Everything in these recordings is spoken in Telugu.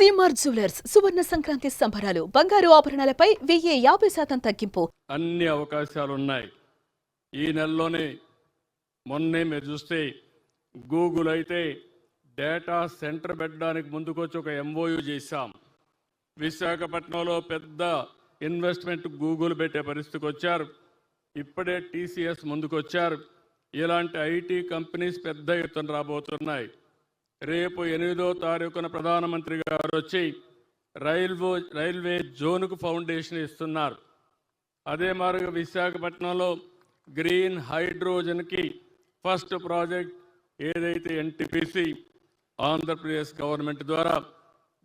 సిఎంఆర్ జ్యువెలర్స్ సువర్ణ సంక్రాంతి సంబరాలు బంగారు ఆభరణాలపై వెయ్యి యాభై శాతం తగ్గింపు. అన్ని అవకాశాలు ఉన్నాయి ఈ నెలలోనే మొన్నే మీరు చూస్తే గూగుల్ అయితే డేటా సెంటర్ పెట్టడానికి ముందుకొచ్చి ఒక ఎంఓయు చేశాం. విశాఖపట్నంలో పెద్ద ఇన్వెస్ట్మెంట్ గూగుల్ పెట్టే పరిస్థితికి వచ్చారు. ఇప్పుడే టీసీఎస్ ముందుకొచ్చారు. ఇలాంటి ఐటీ కంపెనీస్ పెద్ద ఎత్తున రాబోతున్నాయి. రేపు ఎనిమిదో తారీఖున ప్రధానమంత్రి గారు వచ్చి రైల్వే రైల్వే జోన్కు ఫౌండేషన్ ఇస్తున్నారు. అదే మారుగా విశాఖపట్నంలో గ్రీన్ హైడ్రోజన్కి ఫస్ట్ ప్రాజెక్ట్ ఏదైతే ఎన్టీపీసీ ఆంధ్రప్రదేశ్ గవర్నమెంట్ ద్వారా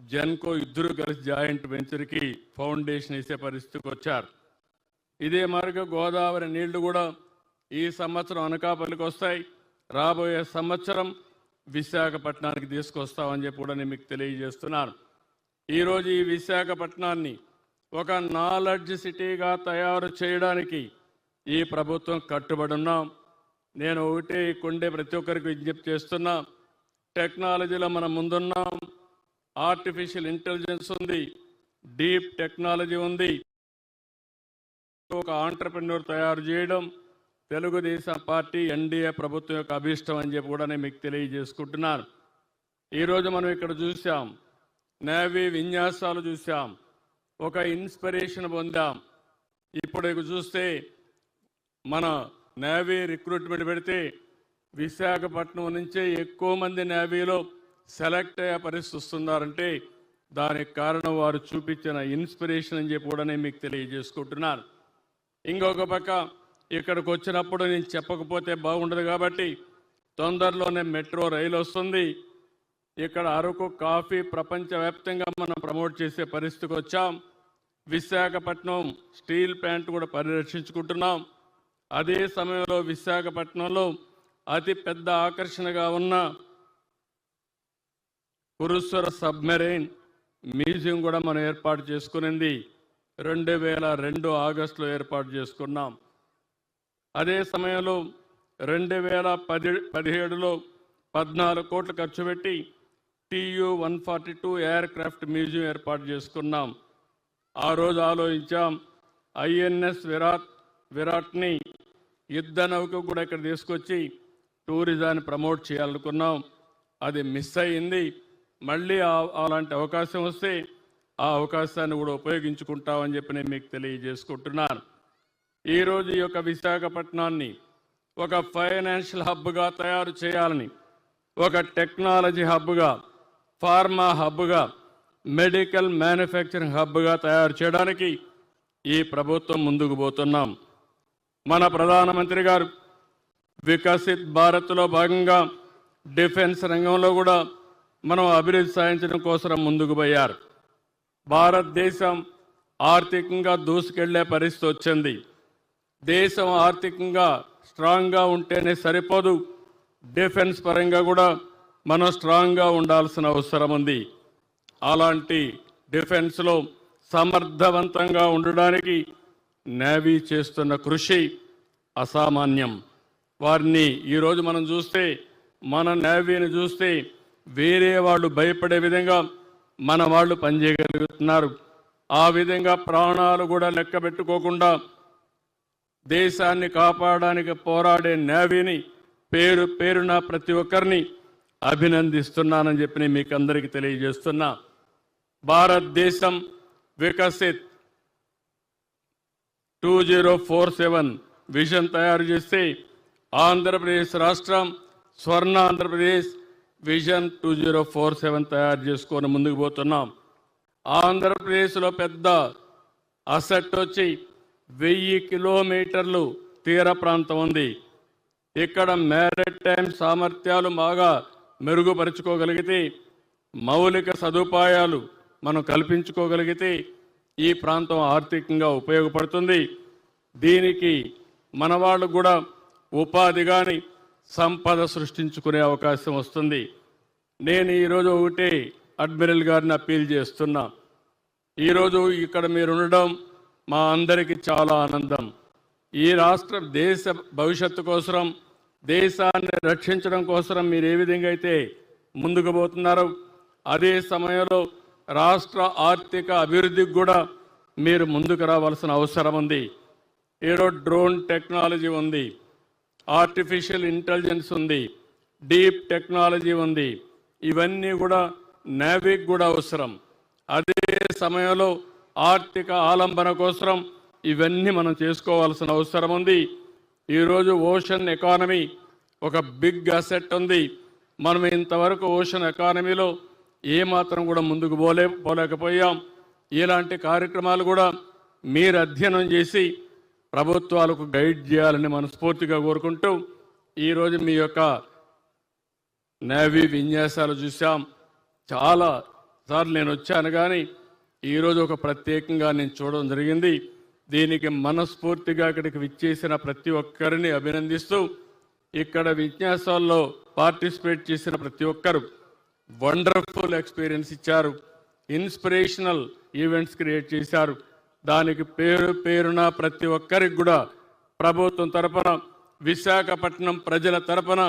జెన్కో ఇద్దరు కలిసి జాయింట్ వెంచర్కి ఫౌండేషన్ ఇచ్చే పరిస్థితికి వచ్చారు. ఇదే మారుగా గోదావరి నీళ్ళు కూడా ఈ సంవత్సరం అనకాపల్లికి వస్తాయి. రాబోయే సంవత్సరం విశాఖపట్నానికి తీసుకొస్తామని చెప్పి కూడా నేను మీకు తెలియజేస్తున్నాను. ఈరోజు ఈ విశాఖపట్నాన్ని ఒక నాలెడ్జ్ సిటీగా తయారు చేయడానికి ఈ ప్రభుత్వం కట్టుబడి ఉన్నాం. నేను ఒకటే కొండే ప్రతి ఒక్కరికి విజ్ఞప్తి చేస్తున్నా టెక్నాలజీలో మనం ముందున్నాం. ఆర్టిఫిషియల్ ఇంటెలిజెన్స్ ఉంది డీప్ టెక్నాలజీ ఉంది. ఒక ఆంటర్ప్రెన్యూర్ తయారు చేయడం తెలుగుదేశం పార్టీ ఎన్డీఏ ప్రభుత్వం యొక్క అభీష్టం అని చెప్పి కూడా నేను మీకు తెలియజేసుకుంటున్నాను. ఈరోజు మనం ఇక్కడ చూసాం నేవీ విన్యాసాలు చూసాం ఒక ఇన్స్పిరేషన్ పొందాం. ఇప్పుడు చూస్తే మన నేవీ రిక్రూట్మెంట్ పెడితే విశాఖపట్నం నుంచే ఎక్కువ మంది నేవీలో సెలెక్ట్ అయ్యే పరిస్థితి వస్తున్నారంటే దానికి కారణం వారు చూపించిన ఇన్స్పిరేషన్ అని చెప్పి కూడా నేను మీకు తెలియజేసుకుంటున్నాను. ఇంకొక పక్క ఇక్కడికి వచ్చినప్పుడు నేను చెప్పకపోతే బాగుండదు కాబట్టి తొందరలోనే మెట్రో రైలు వస్తుంది. ఇక్కడ అరకు కాఫీ ప్రపంచవ్యాప్తంగా మనం ప్రమోట్ చేసే పరిస్థితికి వచ్చాం. విశాఖపట్నం స్టీల్ ప్లాంట్ కూడా పరిరక్షించుకుంటున్నాం. అదే సమయంలో విశాఖపట్నంలో అతి పెద్ద ఆకర్షణగా ఉన్న కురుస్వర సబ్మెరైన్ మ్యూజియం కూడా మనం ఏర్పాటు చేసుకునింది. రెండు వేల రెండు ఆగస్టులో ఏర్పాటు చేసుకున్నాం. అదే సమయంలో రెండు వేల పది పదిహేడులో పద్నాలుగు కోట్లు ఖర్చు పెట్టి TU one forty two aircraft museum ఏర్పాటు చేసుకున్నాం. ఆ రోజు ఆలోచించాం ఐఎన్ఎస్ విరాట్ విరాట్ని యుద్ధ నౌక కూడా ఇక్కడ తీసుకొచ్చి టూరిజాన్ని ప్రమోట్ చేయాలనుకున్నాం. అది మిస్ అయింది మళ్ళీ అలాంటి అవకాశం వస్తే ఆ అవకాశాన్ని కూడా ఉపయోగించుకుంటామని చెప్పి నేను మీకు తెలియజేసుకుంటున్నాను. ఈరోజు ఈ యొక్క విశాఖపట్నాన్ని ఒక ఫైనాన్షియల్ హబ్గా తయారు చేయాలని ఒక టెక్నాలజీ హబ్గా ఫార్మా హబ్గా మెడికల్ మ్యానుఫ్యాక్చరింగ్ హబ్గా తయారు చేయడానికి ఈ ప్రభుత్వం ముందుకు పోతున్నాం. మన ప్రధానమంత్రి గారు వికసిత్ భారత్లో భాగంగా డిఫెన్స్ రంగంలో కూడా మనం అభివృద్ధి సాధించడం కోసం ముందుకు పోయారు. భారతదేశం ఆర్థికంగా దూసుకెళ్ళే పరిస్థితి వచ్చింది. దేశం ఆర్థికంగా స్ట్రాంగ్గా ఉంటేనే సరిపోదు. డిఫెన్స్ పరంగా కూడా మనం స్ట్రాంగ్గా ఉండాల్సిన అవసరం ఉంది. అలాంటి డిఫెన్స్లో సమర్థవంతంగా ఉండడానికి నేవీ చేస్తున్న కృషి అసామాన్యం. వారిని ఈరోజు మనం చూస్తే మన నేవీని చూస్తే వేరే వాళ్ళు భయపడే విధంగా మన వాళ్ళు పనిచేయగలుగుతున్నారు. ఆ విధంగా ప్రాణాలు కూడా లెక్క పెట్టుకోకుండా దేశాన్ని కాపాడడానికి పోరాడే నేవీని పేరు పేరున ప్రతి ఒక్కరిని అభినందిస్తున్నానని చెప్పి నేను మీకు అందరికీ తెలియజేస్తున్నా. భారతదేశం Viksit two zero four seven vision తయారు చేస్తే ఆంధ్రప్రదేశ్ రాష్ట్రం Swarna Andhra Pradesh vision two zero four seven తయారు చేసుకొని ముందుకు పోతున్నాం. ఆంధ్రప్రదేశ్లో పెద్ద అసెట్ వచ్చి వెయ్యి కిలోమీటర్లు తీర ప్రాంతం ఉంది. ఇక్కడ మ్యారిటైమ్ సామర్థ్యాలు బాగా మెరుగుపరుచుకోగలిగితే మౌలిక సదుపాయాలు మనం కల్పించుకోగలిగితే ఈ ప్రాంతం ఆర్థికంగా ఉపయోగపడుతుంది. దీనికి మన వాళ్ళు కూడా ఉపాధి కానీ సంపద సృష్టించుకునే అవకాశం వస్తుంది. నేను ఈరోజు ఒకటే అడ్మిరల్ గారిని అప్పీల్ చేస్తున్నా. ఈరోజు ఇక్కడ మీరు ఉండడం మా అందరికీ చాలా ఆనందం. ఈ రాష్ట్ర దేశ భవిష్యత్తు కోసం దేశాన్ని రక్షించడం కోసం మీరు ఏ విధంగా అయితే ముందుకు పోతున్నారో అదే సమయంలో రాష్ట్ర ఆర్థిక అభివృద్ధికి కూడా మీరు ముందుకు రావాల్సిన అవసరం ఉంది. ఏడో డ్రోన్ టెక్నాలజీ ఉంది. ఆర్టిఫిషియల్ ఇంటెలిజెన్స్ ఉంది. డీప్ టెక్నాలజీ ఉంది. ఇవన్నీ కూడా నావిక్ కూడా అవసరం. అదే సమయంలో ఆర్థిక ఆలంబన కోసం ఇవన్నీ మనం చేసుకోవాల్సిన అవసరం ఉంది. ఈరోజు ఓషన్ ఎకానమీ ఒక బిగ్ అసెట్ ఉంది. మనం ఇంతవరకు ఓషన్ ఎకానమీలో ఏమాత్రం కూడా ముందుకు పోలే పోలేకపోయాం. ఇలాంటి కార్యక్రమాలు కూడా మీరు అధ్యయనం చేసి ప్రభుత్వాలకు గైడ్ చేయాలని మనస్ఫూర్తిగా కోరుకుంటూ ఈరోజు మీ యొక్క నేవీ విన్యాసాలు చూసాం చాలా సార్లు నేను వచ్చాను కానీ ఈరోజు ఒక ప్రత్యేకంగా నేను చూడడం జరిగింది. దీనికి మనస్ఫూర్తిగా ఇక్కడికి విచ్చేసిన ప్రతి ఒక్కరిని అభినందిస్తూ ఇక్కడ విన్యాసాల్లో పార్టిసిపేట్ చేసిన ప్రతి ఒక్కరు వండర్ఫుల్ ఎక్స్పీరియన్స్ ఇచ్చారు. ఇన్స్పిరేషనల్ ఈవెంట్స్ క్రియేట్ చేశారు. దానికి పేరు పేరున ప్రతి ఒక్కరికి కూడా ప్రభుత్వం తరపున విశాఖపట్నం ప్రజల తరపున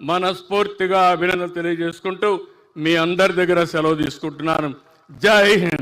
మనస్ఫూర్తిగా అభినందనలు తెలియజేసుకుంటూ మీ అందరి దగ్గర సెలవు తీసుకుంటున్నాను. జై హింద్!